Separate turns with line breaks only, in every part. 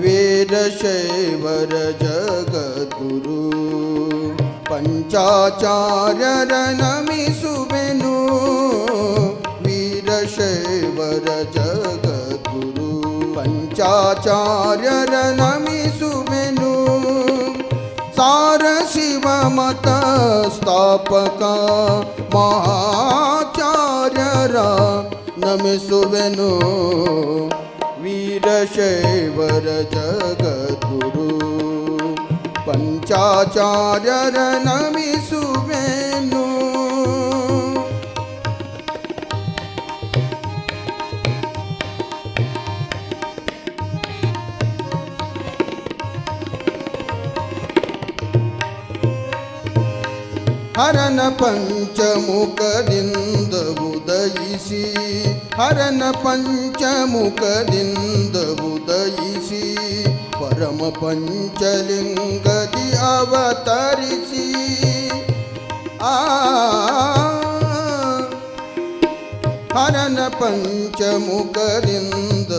वीरशैवर पंचाचार्य रनमी सुबेनु वीरशैवर पंचाचार्य रनमी सुबेनु स्थापक। माचार्य रमी सुबेनु वीरशैवर जगद्गुरु। पञ्चाचार्यरणमिसुवेनु हरण पञ्चमुख दिन्द उदयिषि हरण पञ्चमुख दिन्द उदयिसि परम पञ्चलिङ्गदि अवतरिसि आ हरण पञ्चमुख दिन्द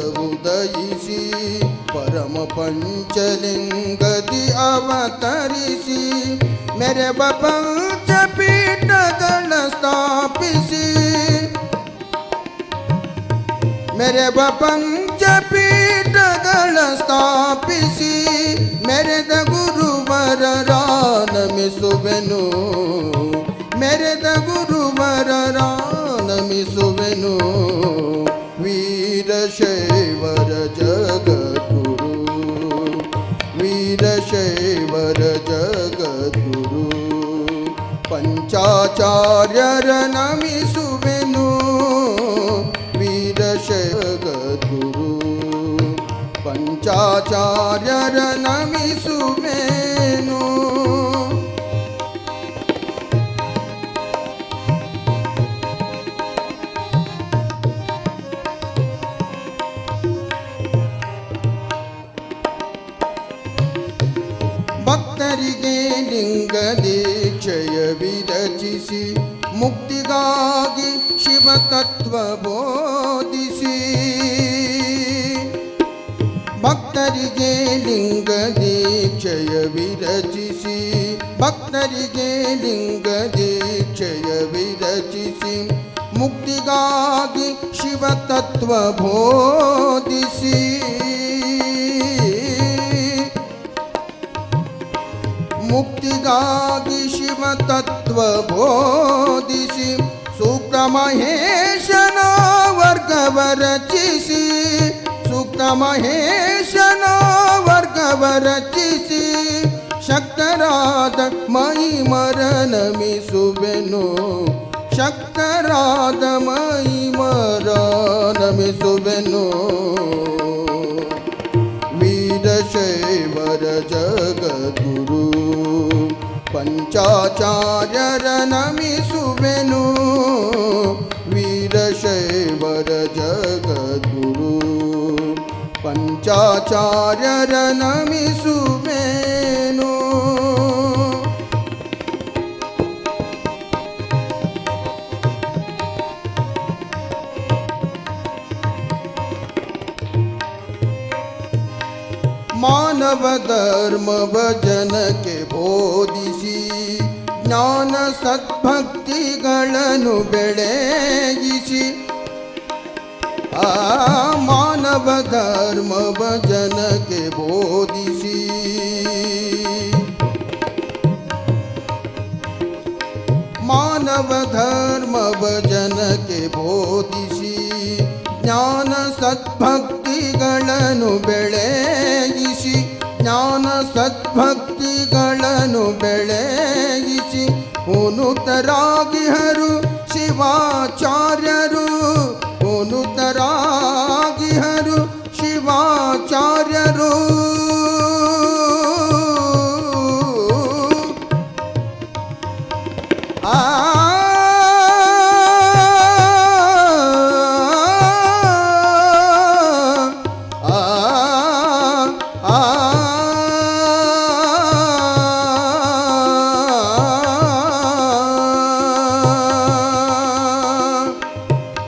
परम पंचलिंग दि अवतरिषि। मेरे पंचपीठ गण स्थापिषि। मेरे पंचपीठ गण स्थापिषि। मेरे द गुरुवर रान में सुबेनु मेरे द गुरुवर रान में सुबेनु वीर शैवर जा शैवर जगद्गुरु पञ्चाचार्यरनमि सुवेनु वीरशगद्गुरु पञ्चाचार्यरनमि सुवेनु ವಿರಚಿಸಿ ಮುಕ್ತಿಗಾಗಿ ಶಿವತತ್ವ ಬೋಧಿಸಿ ಭಕ್ತರಿಗೆ ಲಿಂಗ ದೀಕ್ಷೆಯ ವಿರಚಿಸಿ ಭಕ್ತರಿಗೆ ಲಿಂಗ ದೀಕ್ಷೆಯ ವಿರಚಿಸಿ ಮುಕ್ತಿಗಾಗಿ ಶಿವತತ್ವ ಬೋಧಿಸಿ ಮುಕ್ತಿಗಾಗಿ ಶಿವ ತತ್ವ ಬೋಧಿಸಿ ಸೂಕ್ತ ಮಹೇಶನ ವರ್ಗವ ರಚಿಸಿ ಸೂಕ್ತ ಮಹೇಶನ ವರ್ಗವ ರಚಿಸಿ ಶಕ್ತರಾದ ಮಹಿಮರ ನಮಿಸುವೆನು ಶಕ್ತರಾದ ಮಹಿಮರ ನಮಿಸುವೆನು ವೀರಶೈವರ ಜಗದ್ಗುರು पञ्चाचार्यरणमिसुवेनु वीरशैवर नमी पञ्चाचार्यरणमिसु ಮಾನವ ಧರ್ಮ ಭಜನಕ್ಕೆ ಬೋಧಿಸಿ ಜ್ಞಾನ ಸದ್ಭಕ್ತಿಗಳನ್ನು ಬೆಳೆಯಿಸಿ ಆ ಮಾನವ ಧರ್ಮ ಭಜನಕ್ಕೆ ಬೋಧಿಸಿ. ಮಾನವ ಧರ್ಮ ಭಜನಕ್ಕೆ ಬೋಧಿಸಿ ಜ್ಞಾನ ಸದ್ಭಕ್ತಿಗಳನ್ನು ಬೆಳೆಯಿಸಿ ಜ್ಞಾನ ಸದ್ಭಕ್ತಿಗಳನ್ನು ಬೆಳೆಯಿಸಿ ಉನುತರಾಗಿಹರು ಶಿವಾಚಾರ್ಯರು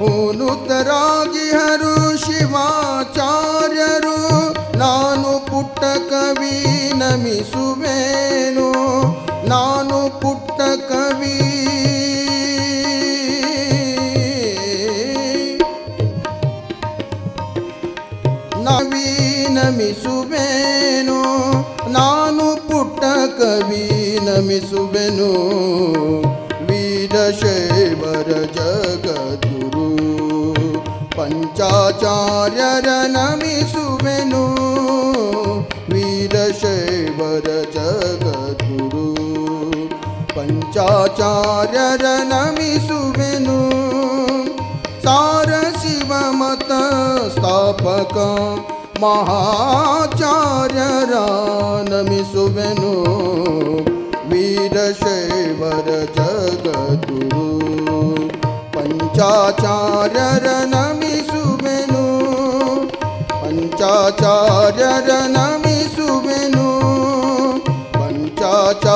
ಉನುತರಾಗಿಹರು ಶಿವಾಚಾರ್ಯರು, ನಾನು ಕವಿ ನಮಿಸುವೇನು, ನಾನು ಪುಟ್ಟ ಕವಿ. ನವಿ ನಮಿಸುವೆನು, ನಾನು ಪುಟ್ಟ ಕವಿ ನಮಿಸುವೆನು, ವೀರಶೈವರ ಜಗದ್ಗುರು. पंचाचार्य रनमी सुमेनु वीर शैवर जगदुरु पंचाचार्य रनमी वीरशैवर सार शिव मत स्थापक महाचार्यरणमिसुवेनु वीरशैवर पंचाचार्य रनमी चार्यरनामि सुवे पञ्चाचार्यरनामि